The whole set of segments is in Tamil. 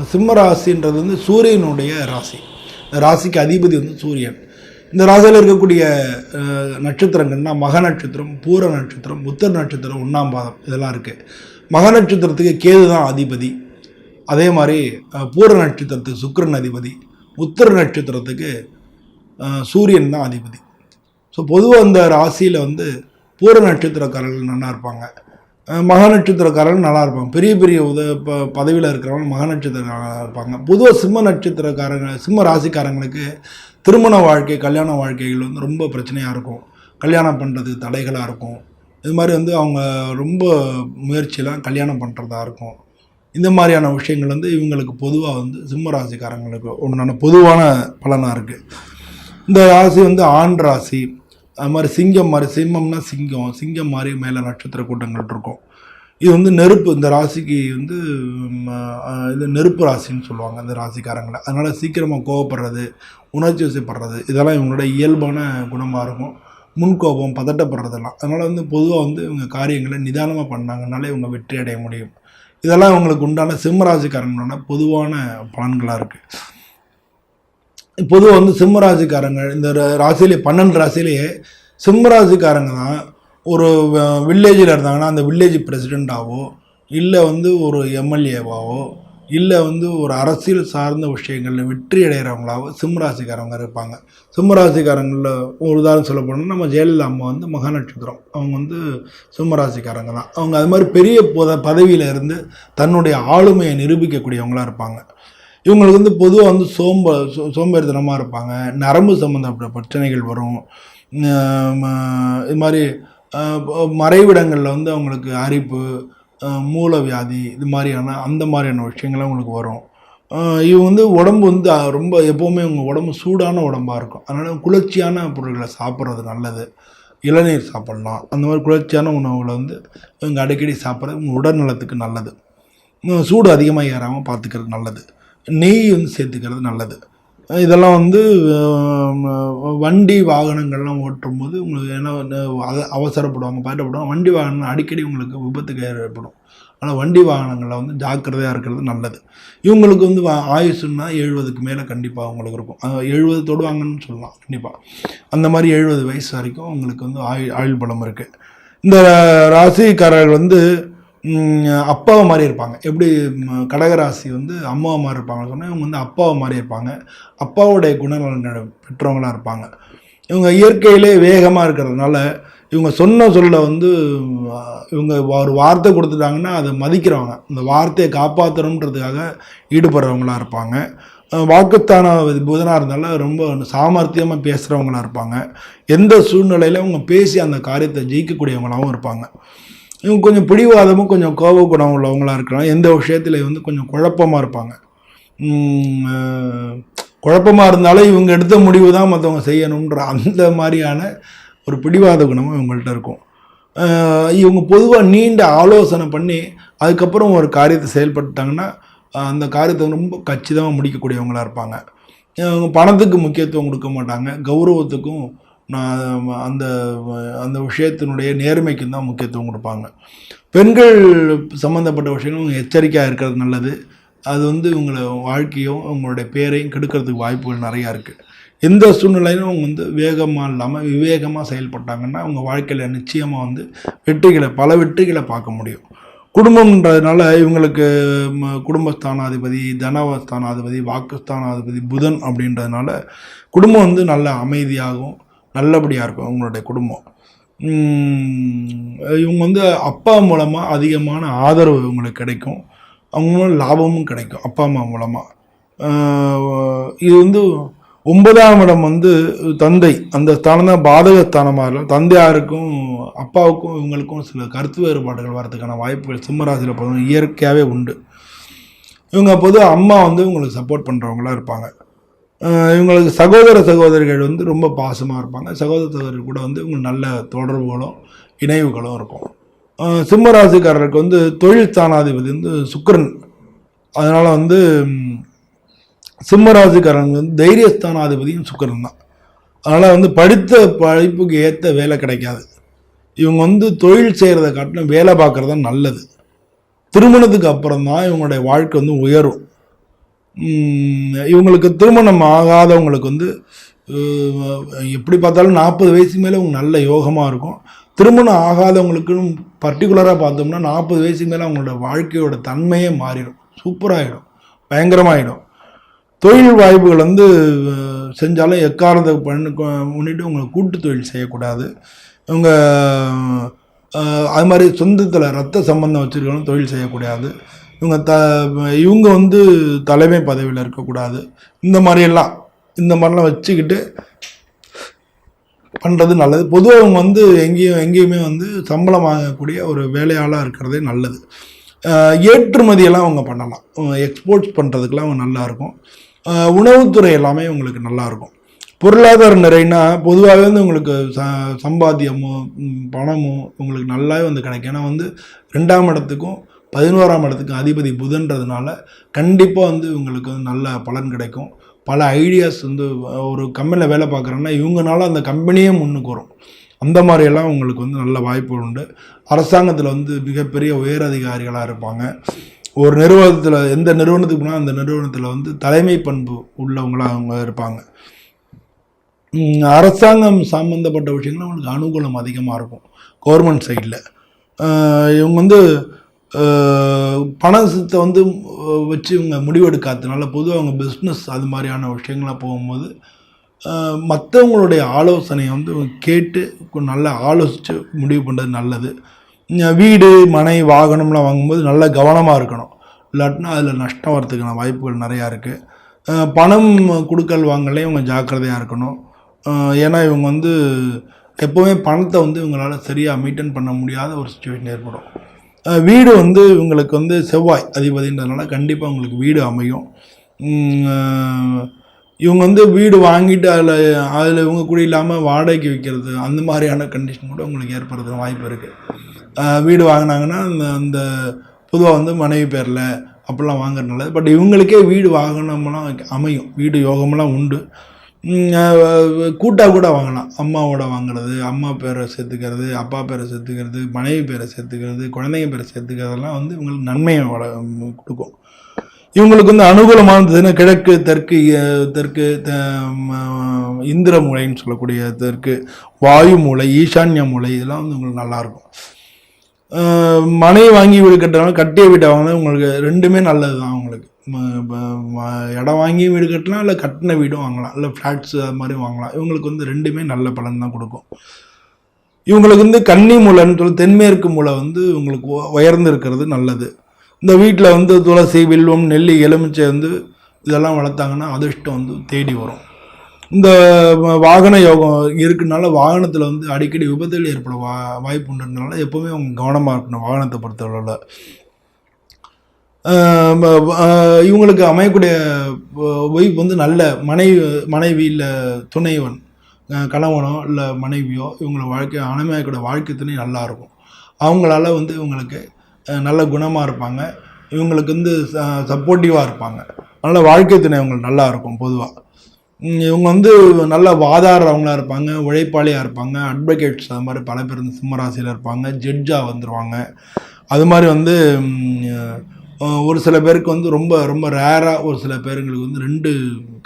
சிம்ம ராசின்றது வந்து சூரியனுடைய ராசி. இந்த ராசிக்கு அதிபதி வந்து சூரியன். இந்த ராசியில் இருக்கக்கூடிய நட்சத்திரங்கள்னா மக நட்சத்திரம் பூர நட்சத்திரம் உத்தர நட்சத்திரம் ஒன்றாம் பாதம் இதெல்லாம் இருக்குது மக நட்சத்திரத்துக்கு கேது தான் அதிபதி. அதே மாதிரி பூர நட்சத்திரத்துக்கு சுக்கரன் அதிபதி. உத்தர நட்சத்திரத்துக்கு சூரியன் தான் அதிபதி. ஸோ பொதுவாக இந்த ராசியில் வந்து பூர நட்சத்திரக்காரர்கள் நல்லா இருப்பாங்க. மக நட்சத்திரக்காரர்கள் நல்லா இருப்பாங்க பெரிய பெரிய உத ப பதவியில் இருக்கிறவங்க மக நட்சத்திரக்காரங்களாக இருப்பாங்க பொதுவாக சிம்ம நட்சத்திரக்காரங்க சிம்ம ராசிக்காரங்களுக்கு திருமண வாழ்க்கை கல்யாண வாழ்க்கைகள் வந்து ரொம்ப பிரச்சனையாக இருக்கும். கல்யாணம் பண்ணுறதுக்கு தடைகளாக இருக்கும். இது மாதிரி வந்து அவங்க ரொம்ப முயற்சியெலாம் கல்யாணம் பண்ணுறதா இருக்கும். இந்த மாதிரியான விஷயங்கள் வந்து இவங்களுக்கு பொதுவாக வந்து சிம்ம ராசிக்காரங்களுக்கு ஒன்றான பொதுவான பலனாக இருக்குது இந்த ராசி வந்து ஆண் ராசி அது மாதிரி சிங்கம் மாதிரி சிம்மம்னா சிங்கம் சிங்கம் மாதிரி மேலே நட்சத்திர கூட்டங்கள் இருக்கும். இது வந்து நெருப்பு இந்த ராசிக்கு வந்து இது நெருப்பு ராசின்னு சொல்லுவாங்க இந்த ராசிக்காரங்களை. அதனால் சீக்கிரமாக கோவப்படுறது உணர்ச்சி வசப்படுறது இதெல்லாம் இவங்களோட இயல்பான குணமாக இருக்கும். முன்கோபம் பதட்டப்படுறதெல்லாம். அதனால் வந்து பொதுவாக வந்து இவங்க காரியங்களை நிதானமாக பண்ணாங்கனாலே இவங்க வெற்றி அடைய முடியும். இதெல்லாம் இவங்களுக்கு உண்டான சிம்மராசிக்காரங்களோட பொதுவான பலன்களாக இருக்குது பொதுவாக வந்து சிம்மராசிக்காரங்க இந்த ர- ராசியிலே பன்னெண்டு ராசிலேயே சிம்மராசிக்காரங்க தான் ஒரு வில்லேஜில் இருந்தாங்கன்னா அந்த வில்லேஜ் பிரசிடெண்ட்டாவோ இல்லை வந்து ஒரு எம்எல்ஏவாவோ இல்லை வந்து ஒரு அரசியல் சார்ந்த விஷயங்களில் வெற்றி அடைகிறவங்களாவோ சிம்மராசிக்காரங்க இருப்பாங்க. சிம்மராசிக்காரங்களில் ஒரு உதாரணம் சொல்ல போனோம்னா நம்ம ஜெயலலிதா அம்மா வந்து மகா நட்சத்திரம் அவங்க வந்து சிம்மராசிக்காரங்க தான். அவங்க அது மாதிரி பெரிய பத பதவியில் இருந்து தன்னுடைய ஆளுமையை நிரூபிக்கக்கூடியவங்களாக இருப்பாங்க. இவங்களுக்கு வந்து பொதுவாக வந்து சோம்ப சோ- சோம்பேறித்தனமாக இருப்பாங்க. நரம்பு சம்மந்தப்பட்ட பிரச்சனைகள் வரும். இது மாதிரி மறைவிடங்களில் வந்து அவங்களுக்கு அரிப்பு மூல வியாதி இது மாதிரியான அந்த மாதிரியான விஷயங்கள்லாம் அவங்களுக்கு வரும். இவங்க வந்து உடம்பு வந்து ரொம்ப எப்போவுமே அவங்க உடம்பு சூடான உடம்பாக இருக்கும். அதனால் குளிர்ச்சியான பொருட்களை சாப்பிட்றது நல்லது. இளநீர் சாப்பிட்லாம். அந்த மாதிரி குளிர்ச்சியான உணவுகளை வந்து இவங்க அடிக்கடி சாப்பிட்றது உங்கள் உடல் நலத்துக்கு நல்லது. சூடு அதிகமாக ஏறாமல் பார்த்துக்கிறது நல்லது. நெய் வந்து சேர்த்துக்கிறது நல்லது. இதெல்லாம் வந்து வண்டி வாகனங்கள்லாம் ஓட்டும் போது உங்களுக்கு என்ன அவசரப்படுவாங்க பதட்டப்படுவாங்க. வண்டி வாகனம் அடிக்கடி உங்களுக்கு விபத்துக்கு ஏற்படும். ஆனால் வண்டி வாகனங்களில் வந்து ஜாக்கிரதையாக இருக்கிறது நல்லது. இவங்களுக்கு வந்து வா- ஆயுசுன்னா எழுபதுக்கு மேலே கண்டிப்பாக அவங்களுக்கு இருக்கும். எழுபது தொடுவாங்கன்னு சொல்லலாம் கண்டிப்பாக அந்த மாதிரி எழுபது வயசு வரைக்கும் அவங்களுக்கு வந்து ஆயுள் ஆயுள் பலம் இருக்குது இந்த ராசிக்காரர்கள் வந்து அப்பாவை மாதிரி இருப்பாங்க. எப்படி கடகராசி வந்து அம்மாவை மாதிரி இருப்பாங்கன்னு சொன்னால் இவங்க வந்து அப்பாவை மாதிரி இருப்பாங்க. அப்பாவுடைய குணநலன் பெற்றவங்களாக இருப்பாங்க. இவங்க இயற்கையிலே வேகமாக இருக்கிறதுனால இவங்க சொன்ன சொல்ல வந்து இவங்க ஒரு வார்த்தை கொடுத்துட்டாங்கன்னா அதை மதிக்கிறவங்க. இந்த வார்த்தையை காப்பாற்றணுன்றதுக்காக ஈடுபடுறவங்களா இருப்பாங்க. வாக்குத்தான புதனாக இருந்தாலும் ரொம்ப சாமர்த்தியமாக பேசுகிறவங்களா இருப்பாங்க. எந்த சூழ்நிலையிலும் அவங்க பேசி அந்த காரியத்தை ஜெயிக்கக்கூடியவங்களாகவும் இருப்பாங்க. இவங்க கொஞ்சம் பிடிவாதமும் கொஞ்சம் கோப குணம் உள்ளவங்களா இருக்கிறாங்க. எந்த விஷயத்தில் வந்து கொஞ்சம் குழப்பமாக இருப்பாங்க. குழப்பமாக இருந்தாலும் இவங்க எடுத்த முடிவு தான் மற்றவங்க செய்யணுன்ற அந்த மாதிரியான ஒரு பிடிவாத குணமும் இவங்கள்ட்ட இருக்கும். இவங்க பொதுவாக நீண்ட ஆலோசனை பண்ணி அதுக்கப்புறம் ஒரு காரியத்தை செயல்பட்டாங்கன்னா அந்த காரியத்தை ரொம்ப கச்சிதமாக முடிக்கக்கூடியவங்களா இருப்பாங்க. இவங்க பணத்துக்கு முக்கியத்துவம் கொடுக்க மாட்டாங்க. கௌரவத்துக்கும் நான் அந்த அந்த விஷயத்தினுடைய நேர்மைக்கும் தான் முக்கியத்துவம் கொடுப்பாங்க. பெண்கள் சம்மந்தப்பட்ட விஷயங்கள் எச்சரிக்கையாக இருக்கிறது நல்லது. அது வந்து உங்களை வாழ்க்கையும் உங்களுடைய பேரையும் கெடுக்கிறதுக்கு வாய்ப்புகள் நிறையா இருக்குது எந்த சூழ்நிலையிலும் அவங்க வந்து வேகமாக இல்லாமல் விவேகமாக செயல்பட்டாங்கன்னா அவங்க வாழ்க்கையில் நிச்சயமாக வந்து வெற்றிகளை பல வெற்றிகளை பார்க்க முடியும். குடும்பம்ன்றதுனால இவங்களுக்கு ம, குடும்பஸ்தானாதிபதி தனவஸ்தானாதிபதி வாக்குஸ்தானாதிபதி புதன் அப்படின்றதுனால குடும்பம் வந்து நல்ல அமைதியாகவும் நல்லபடியாக இருக்கும் அவங்களுடைய குடும்பம். இவங்க வந்து அப்பா மூலமாக அதிகமான ஆதரவு இவங்களுக்கு கிடைக்கும். அவங்க மூலம் லாபமும் கிடைக்கும் அப்பா அம்மா மூலமாக இது வந்து ஒன்பதாம் இடம் வந்து தந்தை. அந்த ஸ்தானம் தான் பாதகஸ்தானமாக இருக்கும் தந்தையாருக்கும் அப்பாவுக்கும் இவங்களுக்கும் சில கருத்து வேறுபாடுகள் வரதுக்கான வாய்ப்புகள் சிம்மராசியில் பார்த்தோம்னா இயற்கையாகவே உண்டு. இவங்க அப்போது அம்மா வந்து இவங்களுக்கு சப்போர்ட் பண்ணுறவங்களா இருப்பாங்க. இவங்களுக்கு சகோதர சகோதரிகள் வந்து ரொம்ப பாசமாக இருப்பாங்க. சகோதர சகோதரிகள் கூட வந்து இவங்களுக்கு நல்ல தொடர்புகளும் இணைவுகளும் இருக்கும். சிம்மராசிக்காரருக்கு வந்து தொழில் ஸ்தானாதிபதி வந்து சுக்கிரன். அதனால் வந்து ம், வந்து தைரியஸ்தானாதிபதியும் சுக்கரன் தான். அதனால் வந்து படித்த படிப்புக்கு ஏற்ற வேலை கிடைக்காது. இவங்க வந்து தொழில் செய்கிறத காட்டிலும் வேலை பார்க்குறது தான் நல்லது. திருமணத்துக்கு அப்புறம் தான் இவங்களுடைய வாழ்க்கை வந்து உயரும். இவங்களுக்கு திருமணம் ஆகாதவங்களுக்கு வந்து எப்படி பார்த்தாலும் நாற்பது வயசு மேலே அவங்க நல்ல யோகமாக இருக்கும். திருமணம் ஆகாதவங்களுக்குன்னு பர்டிகுலராக பார்த்தோம்னா நாற்பது வயசுக்கு மேலே அவங்களோட வாழ்க்கையோட தன்மையே மாறிடும். சூப்பராகிடும் பயங்கரமாகிடும் தொழில் வாய்ப்புகள் வந்து செஞ்சாலும் எக்காரத்தை பண்ணு முன்னிட்டு உங்களை கூட்டு தொழில் செய்யக்கூடாது. இவங்க அது மாதிரி சொந்தத்தில் ரத்த சம்பந்தம் வச்சுருக்கணும் தொழில் செய்யக்கூடாது. இவங்க த இவங்க வந்து தலைமை பதவியில் இருக்கக்கூடாது. இந்த மாதிரியெல்லாம் இந்த மாதிரிலாம் வச்சுக்கிட்டு பண்ணுறது நல்லது. பொதுவாக அவங்க வந்து எங்கேயும் எங்கேயுமே வந்து சம்பளம் வாங்கக்கூடிய ஒரு வேலையாளாக இருக்கிறதே நல்லது. ஏற்றுமதியெல்லாம் அவங்க பண்ணலாம். எக்ஸ்போர்ட்ஸ் பண்ணுறதுக்கெலாம் அவங்க நல்லாயிருக்கும். உணவுத்துறை எல்லாமே உங்களுக்கு நல்லாயிருக்கும். பொருளாதார நிறைனா பொதுவாகவே வந்து உங்களுக்கு ச சம்பாத்தியமோ பணமும் பணமோ உங்களுக்கு நல்லாவே வந்து கிடைக்கும். ஏன்னா வந்து ரெண்டாம் இடத்துக்கும் பதினோராம் இடத்துக்கு அதிபதி புதன்றதுனால கண்டிப்பாக வந்து உங்களுக்கு வந்து நல்ல பலன் கிடைக்கும். பல ஐடியாஸ் வந்து ஒரு கம்பெனியில் வேலை பார்க்குறோன்னா இவங்கனால அந்த கம்பெனியே முன்னுக்கு வரும். அந்த மாதிரியெல்லாம் உங்களுக்கு வந்து நல்ல வாய்ப்புகள் உண்டு. அரசாங்கத்தில் வந்து மிகப்பெரிய உயர் அதிகாரிகளாக இருப்பாங்க. ஒரு நிறுவனத்தில் எந்த நிறுவனத்துக்கு போனால் அந்த நிறுவனத்தில் வந்து தலைமை பண்பு உள்ளவங்களாக அவங்க இருப்பாங்க. அரசாங்கம் சம்மந்தப்பட்ட விஷயங்கள் அவங்களுக்கு அனுகூலம் அதிகமாக இருக்கும். கவர்மெண்ட் சைடில் இவங்க வந்து பணத்தை வந்து வச்சு இவங்க முடிவெடுக்காததுனால பொதுவாக அவங்க பிஸ்னஸ் அது மாதிரியான விஷயங்களாக போகும்போது மற்றவங்களுடைய ஆலோசனையை வந்து கேட்டு நல்லா ஆலோசித்து முடிவு பண்ணுறது நல்லது. வீடு மனை வாகனம்லாம் வாங்கும்போது நல்லா கவனமாக இருக்கணும். இல்லாட்டினா அதில் நஷ்டம் வரதுக்கான வாய்ப்புகள் நிறையா இருக்குது பணம் கொடுக்கல் வாங்கலே இவங்க ஜாக்கிரதையாக இருக்கணும். ஏன்னா இவங்க வந்து எப்போவுமே பணத்தை வந்து இவங்களால சரியாக மெயின்டைன் பண்ண முடியாத ஒரு சுச்சுவேஷன் ஏற்படும். வீடு வந்து இவங்களுக்கு வந்து செவ்வாய் அதிபதின்றதுனால கண்டிப்பாக உங்களுக்கு வீடு அமையும். இவங்க வந்து வீடு வாங்கிட்டு அதில் அதில் இவங்க கூட இல்லாமல் வாடகைக்கு விற்கிறது அந்த மாதிரியான கண்டிஷன் கூட உங்களுக்கு ஏற்படுறதுக்கு வாய்ப்பு இருக்குது வீடு வாங்கினாங்கன்னா அந்த அந்த பொதுவாக வந்து மனைவி பேரில் அப்படிலாம் வாங்குறது நல்லது. பட் இவங்களுக்கே வீடு வாகனம்லாம் அமையும். வீடு யோகமெல்லாம் உண்டு. கூட்டாக கூட வாங்கலாம். அம்மாவோட வாங்குறது அம்மா பேரை சேர்த்துக்கிறது அப்பா பேரை சேர்த்துக்கிறது மனைவி பேரை சேர்த்துக்கிறது குழந்தைங்க பேரை சேர்த்துக்கிறதெல்லாம் வந்து இவங்களுக்கு நன்மையை வள கொடுக்கும். இவங்களுக்கு வந்து அனுகூலமானதுன்னா கிழக்கு தெற்கு தெற்கு த- ம- இந்திர மூலைன்னு சொல்லக்கூடிய தெற்கு வாயு மூலை ஈசான்ய மூலை இதெல்லாம் வந்து உங்களுக்கு நல்லாயிருக்கும். மனை வாங்கி வீடு கட்டுறவங்க கட்டிய வீட்டை வாங்கினா உங்களுக்கு ரெண்டுமே நல்லது தான் உங்களுக்கு இடம் வாங்கி வீடு கட்டலாம் இல்லை கட்டின வீடும் வாங்கலாம். இல்லை ஃப்ளாட்ஸ் அது மாதிரி வாங்கலாம். இவங்களுக்கு வந்து ரெண்டுமே நல்ல பலன் தான் கொடுக்கும். இவங்களுக்கு வந்து கன்னி மூலைன்னு சொல்லி தென்மேற்கு மூலை வந்து உங்களுக்கு உ- உயர்ந்து இருக்கிறது நல்லது. இந்த வீட்டில் வந்து துளசி வில்வம் நெல்லி எலுமிச்சை வந்து இதெல்லாம் வளர்த்தாங்கன்னா அதிர்ஷ்டம் வந்து தேடி வரும். இந்த வாகன யோகம் இருக்குனால வாகனத்தில் வந்து அடிக்கடி விபத்துகள் ஏற்பட வா வாய்ப்பு உண்டுனால எப்போவுமே அவங்க கவனமாக இருக்கணும் வாகனத்தை பொறுத்தளவில். இவங்களுக்கு அமையக்கூடிய ஒய்ஃப் வந்து நல்ல மனைவி மனைவி இல்லை துணைவன் கணவனோ இல்லை மனைவியோ இவங்கள வாழ்க்கை அனுமையாக்கூட வாழ்க்கை துணை நல்லா இருக்கும். அவங்களால வந்து இவங்களுக்கு நல்ல குணமாக இருப்பாங்க. இவங்களுக்கு வந்து சப்போர்ட்டிவாக இருப்பாங்க. நல்ல வாழ்க்கை துணை அவங்களுக்கு நல்லா இருக்கும் பொதுவாக இவங்க வந்து நல்ல வாதாடுறவங்களாக இருப்பாங்க உழைப்பாளியாக இருப்பாங்க அட்வொகேட்ஸ் அது மாதிரி பல பேர் சிம்மராசியில் இருப்பாங்க ஜட்ஜாக வந்துடுவாங்க அது மாதிரி வந்து ஒரு சில பேருக்கு வந்து ரொம்ப ரொம்ப ரேராக ஒரு சில பேருங்களுக்கு வந்து ரெண்டு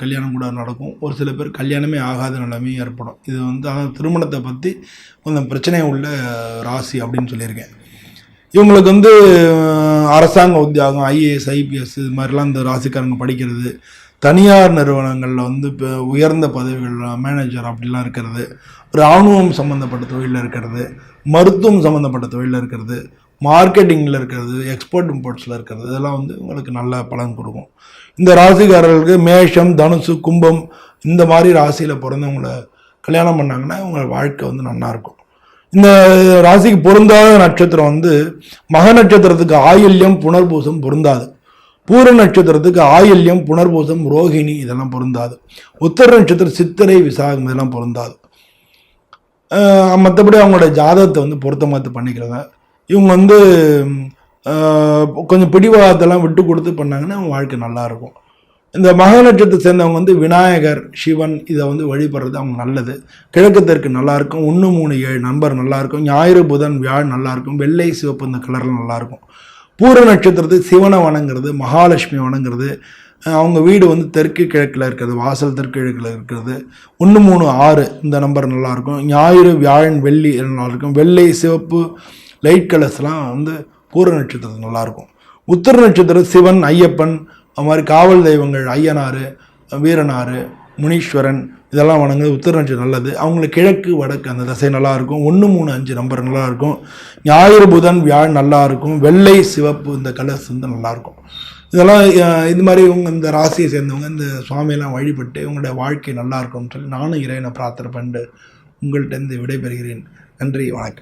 கல்யாணம் கூட நடக்கும். ஒரு சில பேர் கல்யாணமே ஆகாத நிலைமையும் ஏற்படும். இது வந்து திருமணத்தை பற்றி கொஞ்சம் பிரச்சனை உள்ள ராசி அப்படின்னு சொல்லியிருக்கேன். இவங்களுக்கு வந்து அரசாங்க உத்தியோகம் ஐஏஎஸ் ஐபிஎஸ் இது மாதிரிலாம் இந்த ராசிக்காரங்க படிக்கிறது. தனியார் நிறுவனங்களில் வந்து இப்போ உயர்ந்த பதவிகள் மேனேஜர் அப்படிலாம் இருக்கிறது. ராணுவம் சம்மந்தப்பட்ட தொழிலில் இருக்கிறது. மருத்துவம் சம்மந்தப்பட்ட தொழிலில் இருக்கிறது. மார்க்கெட்டிங்கில் இருக்கிறது எக்ஸ்போர்ட் இம்போர்ட்ஸில் இருக்கிறது இதெல்லாம் வந்து உங்களுக்கு நல்ல பலன் கொடுக்கும். இந்த ராசிக்காரர்களுக்கு மேஷம் தனுசு கும்பம் இந்த மாதிரி ராசியில் பிறந்தவங்களை கல்யாணம் பண்ணாங்கன்னா உங்கள் வாழ்க்கை வந்து நல்லாயிருக்கும் இந்த ராசிக்கு பொருந்தாத நட்சத்திரம் வந்து மக நட்சத்திரத்துக்கு ஆயில்யம் புனர்பூசம் பொருந்தாது. பூர நட்சத்திரத்துக்கு ஆயில்யம் புனர்பூசம் ரோகிணி இதெல்லாம் பொருந்தாது. உத்தர நட்சத்திரம் சித்திரை விசாகம் இதெல்லாம் பொருந்தாது. மற்றபடி அவங்களோட ஜாதகத்தை வந்து பொருத்தமாத்து பண்ணிக்கிறத இவங்க வந்து கொஞ்சம் பிடிவாதத்தெல்லாம் விட்டு கொடுத்து பண்ணாங்கன்னா அவங்க வாழ்க்கை நல்லாயிருக்கும். இந்த மக நட்சத்திரத்தை சேர்ந்தவங்க வந்து விநாயகர் சிவன் இதை வந்து வழிபடுறது அவங்க நல்லது. கிழக்கு தெற்கு நல்லாயிருக்கும். ஒன்று மூணு ஏழு நம்பர் நல்லாயிருக்கும். ஞாயிறு புதன் வியாழ் நல்லாயிருக்கும். வெள்ளை சிவப்பு இந்த கலரில் நல்லாயிருக்கும். பூர நட்சத்திரத்துக்கு சிவனை வணங்குறது மகாலட்சுமி வணங்குறது அவங்க வீடு வந்து தெற்கு கிழக்கில் இருக்கிறது வாசல் தெற்கு கிழக்கில் இருக்கிறது. ஒன்று மூணு ஆறு இந்த நம்பர் நல்லாயிருக்கும். ஞாயிறு வியாழன் வெள்ளி நல்லாயிருக்கும். வெள்ளை சிவப்பு லைட் கலர்ஸ்லாம் வந்து பூர நட்சத்திரம் நல்லாயிருக்கும் உத்தர நட்சத்திரம் சிவன் ஐயப்பன் அது மாதிரி காவல் தெய்வங்கள் ஐயனார் வீரனார் முனீஸ்வரன் இதெல்லாம் வணங்குது உத்தர நட்சத்திரம் நல்லது. அவங்களுக்கு கிழக்கு வடக்கு அந்த திசை நல்லாயிருக்கும் ஒன்று மூணு அஞ்சு நம்பர் நல்லா இருக்கும் ஞாயிறு புதன் வியாழ் நல்லாயிருக்கும் வெள்ளை சிவப்பு இந்த கலர்ஸ் வந்து நல்லாயிருக்கும் இதெல்லாம் இது மாதிரி இவங்க இந்த ராசியை சேர்ந்தவங்க இந்த சுவாமியெல்லாம் வழிபட்டு இவங்களுடைய வாழ்க்கை நல்லா இருக்கும்னு சொல்லி நானும் இறைவனை பிரார்த்தனை பண்ணிட்டு உங்கள்கிட்ட இருந்து விடைபெறுகிறேன். நன்றி வணக்கம்.